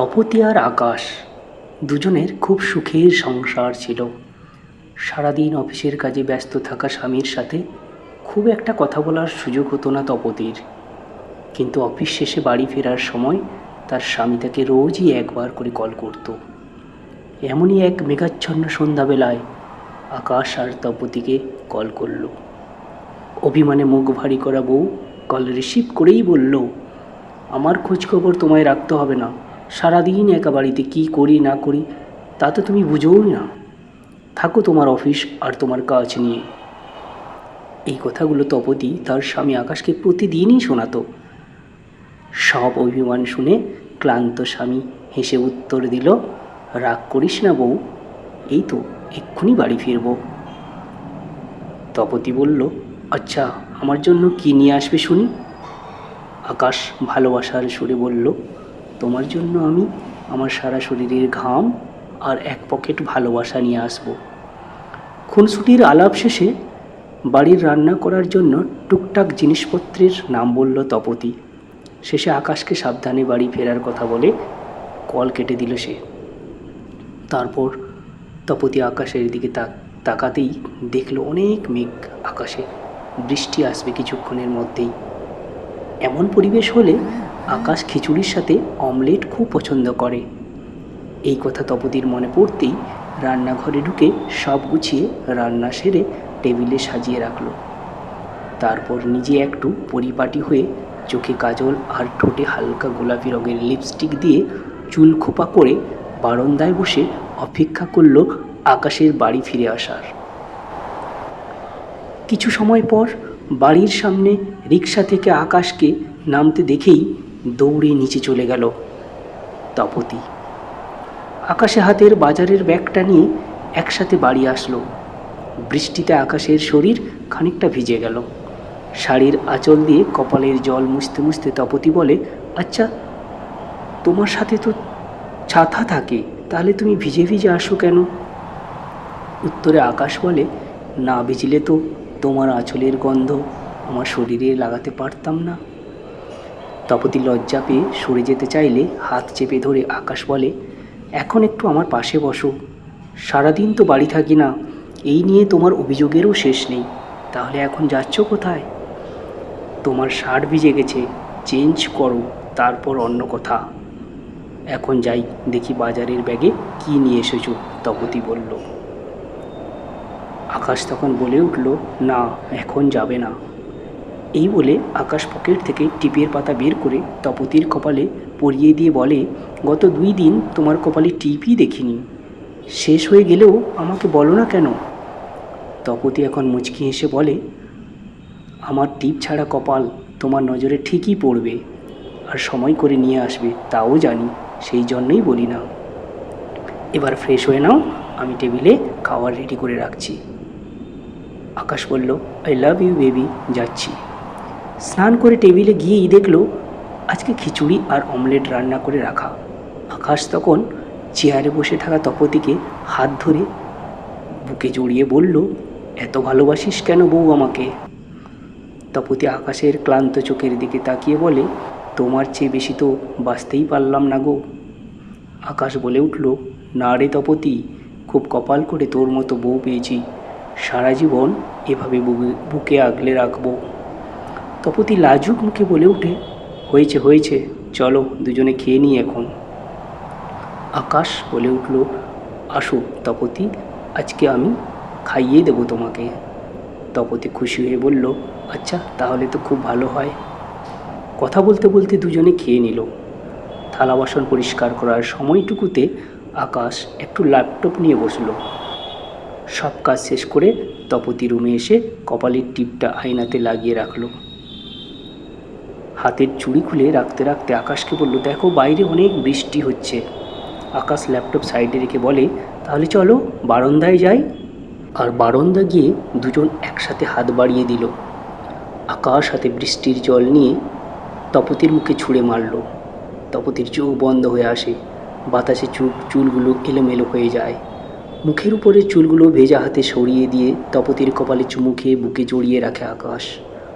তপতি আর আকাশ, দুজনের খুব সুখের সংসার ছিল। সারাদিন অফিসের কাজে ব্যস্ত থাকা স্বামীর সাথে খুব একটা কথা বলার সুযোগ হতো না তপতির। কিন্তু অফিস শেষে বাড়ি ফেরার সময় তার স্বামী তাকে রোজই একবার করে কল করত। এমনই এক মেঘাচ্ছন্ন সন্ধ্যাবেলায় আকাশ আর তপতিকে কল করল। অভিমানে মুখ ভারী করা বউ কল রিসিভ করেই বলল, আমার খোঁজখবর তোমায় রাখতে হবে না। সারাদিন একা বাড়িতে কী করি, না করি, তা তো তুমি বুঝোই না। থাকো তোমার অফিস আর তোমার কাজ নিয়ে। এই কথাগুলো তপতি তার স্বামী আকাশকে প্রতিদিনই শোনাতো। সব অভিমান শুনে ক্লান্ত স্বামী হেসে উত্তর দিল, রাগ করিস না বউ, এই তো এক্ষুনি বাড়ি ফিরবো। তপতি বলল আচ্ছা আমার জন্য কি নিয়ে আসবে শুনি? আকাশ ভালোবাসার সুরে বলল তোমার জন্য আমি আমার সারা শরীরের ঘাম আর এক পকেট ভালোবাসা নিয়ে আসব। খুনসুটির আলাপ শেষে বাড়ির রান্না করার জন্য টুকটাক জিনিসপত্রের নাম বলল তপতি। শেষে আকাশকে সাবধানে বাড়ি ফেরার কথা বলে কল কেটে দিল সে। তারপর তপতি আকাশের দিকে তাক, তাকাতেই দেখল অনেক মেঘ আকাশে। বৃষ্টি আসবে কিছুক্ষণের মধ্যেই। এমন পরিবেশ হলে আকাশ খিচুড়ির সাথে অমলেট খুব পছন্দ করে। এই কথা তপতির মনে পড়তেই রান্নাঘরে ঢুকে সব গুছিয়ে রান্না সেরে টেবিলে সাজিয়ে রাখল। তারপর নিজে একটু পরিপাটি হয়ে চোখে কাজল আর ঠোঁটে হালকা গোলাপি রঙের লিপস্টিক দিয়ে চুল খোপা করে বারান্দায় বসে অপেক্ষা করল আকাশের বাড়ি ফিরে আসার। কিছু সময় পর বাড়ির সামনে রিক্সা থেকে আকাশকে নামতে দেখেই দৌড়ে নিচে চলে গেল তপতি। আকাশে হাতের বাজারের ব্যাগটা নিয়ে একসাথে বাড়ি আসলো। বৃষ্টিতে আকাশের শরীর খানিকটা ভিজে গেল। শাড়ির আঁচল দিয়ে কপালের জল মুছতে মুছতে তপতি বলে আচ্ছা তোমার সাথে তো ছাতা থাকে, তাহলে তুমি ভিজে ভিজে আসো কেন? উত্তরে আকাশ বলে, না ভিজলে তো তোমার আঁচলের গন্ধ, আমার শরীরে লাগাতে পারতাম না। তপতি লজ্জা পেয়ে সরে যেতে চাইলে হাত চেপে ধরে আকাশ বলে, এখন একটু আমার পাশে বসো। সারাদিন তো বাড়ি থাকি না, এই নিয়ে তোমার অভিযোগেরও শেষ নেই। তাহলে এখন যাচ্ছ কোথায়? তোমার শার্ট ভিজে গেছে, চেঞ্জ করো, তারপর অন্য কথা। এখন যাই, দেখি বাজারের ব্যাগে কি নিয়ে এসেছ তপতি বলল। আকাশ তখন বলে উঠল, না, এখন যাবে না। এই বলে আকাশ পকেট থেকে টিপের পাতা বের করে তপতির কপালে পরিয়ে দিয়ে বলে, গত দুই দিন তোমার কপালে টিপই দেখিনি। শেষ হয়ে গেলেও আমাকে বলো না কেন? তপতি এখন মুচকি হেসে বলে, আমার টিপ ছাড়া কপাল তোমার নজরে ঠিকই পড়বে, আর সময় করে নিয়ে আসবে, তাও জানি, সেই জন্যই বলি না। এবার ফ্রেশ হয়ে নাও, আমি টেবিলে খাবার রেডি করে রাখছি। আকাশ বলল আই লাভ ইউ বেবি যাচ্ছি। স্নান করে টেবিলে গিয়েই দেখল, আজকে খিচুড়ি আর অমলেট রান্না করে রাখা। আকাশ তখন চেয়ারে বসে থাকা তপতিকে হাত ধরে বুকে জড়িয়ে বলল, এত ভালোবাসিস কেন বউ আমাকে? তপতি আকাশের ক্লান্ত চোখের দিকে তাকিয়ে বলে, তোমার চেয়ে বেশি তো বাঁচতেই পারলাম না গো। আকাশ বলে উঠল, না রে তপতি, খুব কপাল করে তোর মতো বউ পেয়েছি। সারা জীবন এভাবে বুকে আগলে রাখব। তপতি লাজুক মুখে বলে উঠে হয়েছে হয়েছে, চলো দুজনে খেয়ে নিই এখন। আকাশ বলে উঠল, আসো তপতি, আজকে আমি খাইয়ে দেবো তোমাকে। তপতি খুশি হয়ে বলল আচ্ছা তাহলে তো খুব ভালো হয়। কথা বলতে বলতে দুজনে খেয়ে নিল। থালা বাসন পরিষ্কার করার সময়টুকুতে আকাশ একটু ল্যাপটপ নিয়ে বসল। সব কাজ শেষ করে তপতি রুমে এসে কপালের টিপটা আয়নাতে লাগিয়ে রাখল। হাতের চুড়ি খুলে রাখতে রাখতে আকাশকে বলল, দেখো, বাইরে অনেক বৃষ্টি হচ্ছে। আকাশ ল্যাপটপ সাইডে রেখে বলে, তাহলে চলো বারান্দায় যাই। আর বারান্দা গিয়ে দুজন একসাথে হাত বাড়িয়ে দিল। আকাশ হাতে বৃষ্টির জল নিয়ে তপতির মুখে ছুঁড়ে মারল। তপতির চোখ বন্ধ হয়ে আসে। বাতাসে চুল চুলগুলো এলোমেলো হয়ে যায়। মুখের উপরে চুলগুলো ভেজা হাতে সরিয়ে দিয়ে তপতির কপালে চুমু খেয়ে বুকে জড়িয়ে রাখে আকাশ।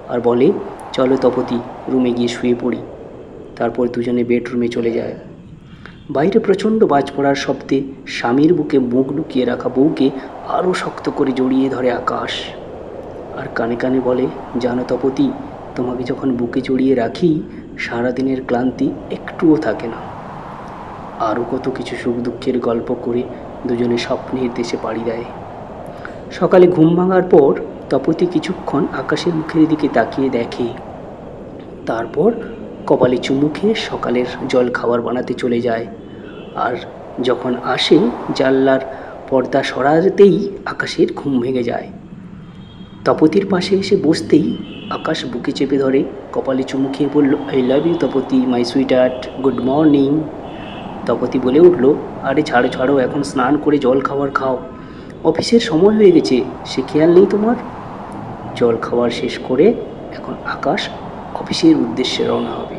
আর বলে চলো তপতি, রুমে গিয়ে শুয়ে পড়ি। তারপর দুজনে বেডরুমে চলে যায়। বাইরে প্রচণ্ড বাজ পড়ার শব্দে স্বামীর বুকে মুখ লুকিয়ে রাখা বউকে আরও শক্ত করে জড়িয়ে ধরে আকাশ। আর কানে কানে বলে, জানো তপতি, তোমাকে যখন বুকে জড়িয়ে রাখি, সারাদিনের ক্লান্তি একটুও থাকে না। আরও কত কিছু সুখ দুঃখের গল্প করে দুজনে স্বপ্নের দেশে পাড়ি দেয়। সকালে ঘুম ভাঙার পর তপতি কিছুক্ষণ আকাশের মুখের দিকে তাকিয়ে দেখে। তারপর কপালে চুমু খেয়ে সকালের জল খাবার বানাতে চলে যায়। আর যখন আসে, জানলার পর্দা সরাতেই আকাশের ঘুম ভেঙে যায়। তপতির পাশে এসে বসতেই আকাশ বুকে চেপে ধরে, কপালে চুমু খেয়ে বলল I love you Tapati my sweetheart good morning Tapati বলে উঠল, আরে ছাড়ো ছাড়ো এখন স্নান করে জল খাবার খাও। অফিসের সময় হয়ে গেছে, সে খেয়াল নেই তোমার? জল খাবার শেষ করে এখন আকাশ অফিসের উদ্দেশ্যে রওনা হবে।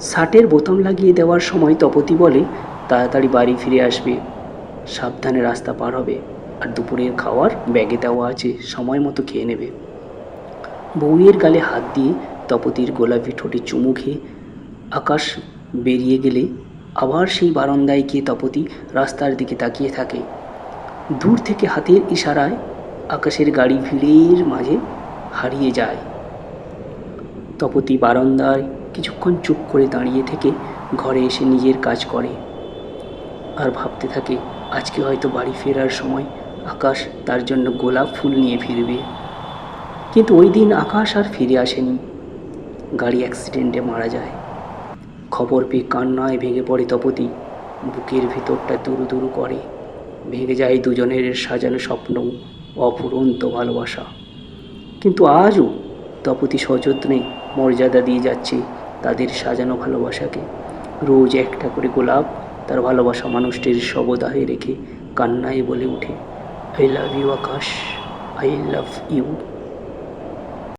শার্টের বোতাম লাগিয়ে দেওয়ার সময় তপতি বলে, তাড়াতাড়ি বাড়ি ফিরে আসবে। সাবধানে রাস্তা পার হবে। আর দুপুরের খাওয়ার ব্যাগে দেওয়া আছে, সময় মতো খেয়ে নেবে। বউয়ের গালে হাত দিয়ে তপতির গোলাপি ঠোঁটে চুমু খেয়ে আকাশ বেরিয়ে গেলে আবার সেই বারান্দায় গিয়ে তপতি রাস্তার দিকে তাকিয়ে থাকে। দূর থেকে হাতের ইশারায় আকাশের গাড়ি ভিড়ের মাঝে হারিয়ে যায়। তপতি বারান্দায় কিছুক্ষণ চুপ করে দাঁড়িয়ে থেকে ঘরে এসে নিজের কাজ করে। আর ভাবতে থাকে, আজকে হয়তো বাড়ি ফেরার সময় আকাশ তার জন্য গোলাপ ফুল নিয়ে ফিরবে। কিন্তু ওই দিন আকাশ আর ফিরে আসেনি। গাড়ি অ্যাক্সিডেন্টে মারা যায়। খবর পেয়ে কান্নায় ভেঙে পড়ে তপতি। বুকের ভিতরটা দুরু দুরু করে। ভেঙে যায় দুজনের সাজানো স্বপ্ন, অফুরন্ত ভালোবাসা। কিন্তু আজও তপতি সযত্নে মর্যাদা দিয়ে যাচ্ছে তাদের সাজানো ভালোবাসাকে। রোজ একটা করে গোলাপ তার ভালোবাসা মানুষটির শবদাহে রেখে কান্নায় বলে উঠে I love you Akash. I love you